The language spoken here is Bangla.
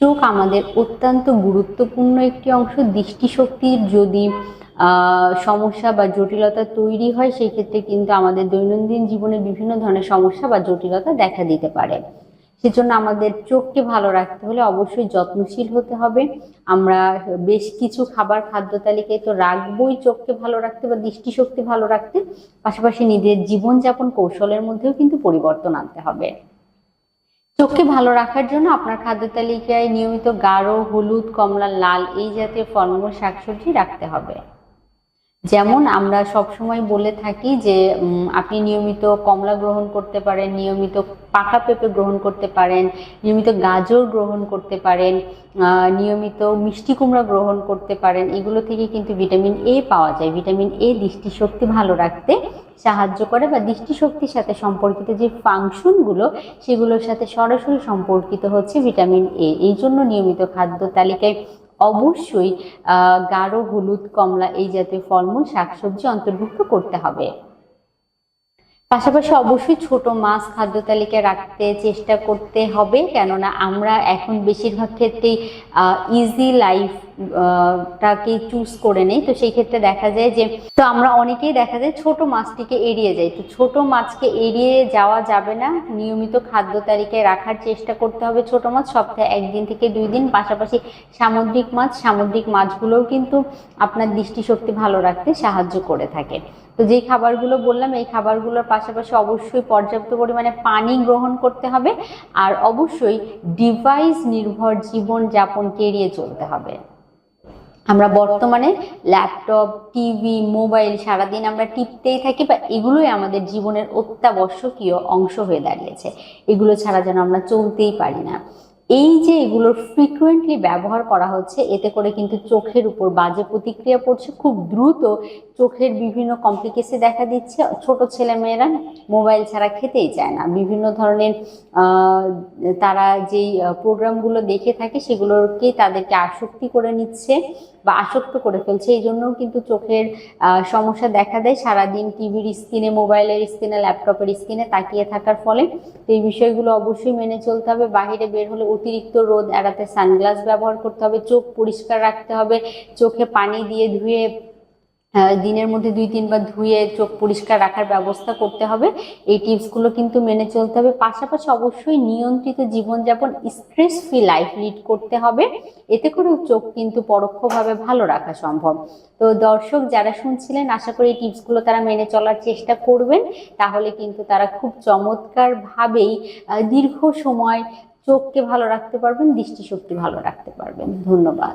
চোখ আমাদের অত্যন্ত গুরুত্বপূর্ণ একটি অংশ। দৃষ্টিশক্তির যদি সমস্যা বা জটিলতা তৈরি হয়, সেই ক্ষেত্রে কিন্তু আমাদের দৈনন্দিন জীবনে বিভিন্ন ধরনের সমস্যা বা জটিলতা দেখা দিতে পারে। সেজন্য আমাদের চোখকে ভালো রাখতে হলে অবশ্যই যত্নশীল হতে হবে। আমরা বেশ কিছু খাবার, খাদ্য তালিকায় তো রাখবোই চোখকে ভালো রাখতে বা দৃষ্টিশক্তি ভালো রাখতে। পাশাপাশি নিজের জীবনযাপন কৌশলের মধ্যেও কিন্তু পরিবর্তন আনতে হবে। চোখকে ভালো রাখার জন্য আপনার খাদ্য তালিকায় নিয়মিত গাঢ়, হলুদ, কমলা, লাল এই জাতীয় ফলমূল শাকসবজি রাখতে হবে। যেমন আমরা সবসময় বলে থাকি যে আপনি নিয়মিত কমলা গ্রহণ করতে পারেন, নিয়মিত পাকা পেঁপে গ্রহণ করতে পারেন, নিয়মিত গাজর গ্রহণ করতে পারেন নিয়মিত মিষ্টি কুমড়া গ্রহণ করতে পারেন। এগুলো থেকে কিন্তু ভিটামিন এ পাওয়া যায়। ভিটামিন এ দৃষ্টিশক্তি ভালো রাখতে সাহায্য করে বা দৃষ্টিশক্তির সাথে সম্পর্কিত যে ফাংশনগুলো সেগুলোর সাথে সরাসরি সম্পর্কিত হচ্ছে ভিটামিন এ। এই জন্য নিয়মিত খাদ্য তালিকায় অবশ্যই গাঢ় হলুদ কমলা এই জাতীয় ফলমূল শাকসবজি অন্তর্ভুক্ত করতে হবে। পাশাপাশি অবশ্যই ছোট মাছ খাদ্য তালিকায় রাখতে চেষ্টা করতে হবে, কেননা আমরা এখন বেশিরভাগ ক্ষেত্রেই ইজি লাইফ টাকে চুজ করে নেই। তো সেই ক্ষেত্রে দেখা যায় যে, তো আমরা অনেকেই দেখা যায় ছোট মাছটিকে এড়িয়ে যাই। তো ছোট মাছকে এড়িয়ে যাওয়া যাবে না। নিয়মিত খাদ্য তালিকায় রাখার চেষ্টা করতে হবে ছোট মাছ। সপ্তাহে একদিন থেকে দুই দিন। পাশাপাশি সামুদ্রিক মাছ, সামুদ্রিক মাছগুলোও কিন্তু আপনার দৃষ্টিশক্তি ভালো রাখতে সাহায্য করে থাকে। তো যেই খাবারগুলো বললাম, এই খাবারগুলোর পাশাপাশি অবশ্যই পর্যাপ্ত পরিমাণে পানি গ্রহণ করতে হবে আর অবশ্যই ডিভাইস নির্ভর জীবন যাপনকে এড়িয়ে চলতে হবে। আমরা বর্তমানে ল্যাপটপ টিভি মোবাইল সারাদিন আমরা টিপতেই থাকি বা এগুলোই আমাদের জীবনের অত্যাবশ্যকীয় অংশ হয়ে দাঁড়িয়েছে। এগুলো ছাড়া যেন আমরা চলতেই পারি না। এই যে এগুলোর ফ্রিকুয়েন্টলি ব্যবহার করা হচ্ছে, এতে করে কিন্তু চোখের উপর বাজে প্রতিক্রিয়া পড়ছে। খুব দ্রুত চোখের বিভিন্ন কমপ্লিকেসি দেখা দিচ্ছে। ছোট ছেলেমেয়েরা মোবাইল ছাড়া খেতেই চায় না। বিভিন্ন ধরনের তারা যেই প্রোগ্রামগুলো দেখে থাকে, সেগুলোকে তাদেরকে আসক্তি করে নিচ্ছে বা আসক্ত করে ফেলছে। এই জন্যও কিন্তু চোখের সমস্যা দেখা দেয়। সারাদিন টিভির স্ক্রিনে মোবাইলের স্ক্রিনে ল্যাপটপের স্ক্রিনে তাকিয়ে থাকার ফলে তো এই বিষয়গুলো অবশ্যই মেনে চলতে হবে। বাইরে বের হলে অতিরিক্ত রোদ এড়াতে সানগ্লাস ব্যবহার করতে হবে, চোখ পরিষ্কার রাখতে হবে, চোখে পানি দিয়ে ধুয়ে দিনের মধ্যে দুই তিনবার ধুয়ে চোখ পরিষ্কার রাখার ব্যবস্থা করতে হবে। এই টিপসগুলো কিন্তু মেনে চলতে হবে। পাশাপাশি অবশ্যই নিয়ন্ত্রিত জীবনযাপন স্ট্রেস ফ্রি লাইফ লিড করতে হবে। এতে করেও চোখ কিন্তু পরোক্ষভাবে ভালো রাখা সম্ভব। তো দর্শক যারা শুনছিলেন, আশা করি এই টিপসগুলো তারা মেনে চলার চেষ্টা করবেন। তাহলে কিন্তু তারা খুব চমৎকারভাবেই দীর্ঘ সময় চোখকে ভালো রাখতে পারবেন দৃষ্টিশক্তি ভালো রাখতে পারবেন। ধন্যবাদ।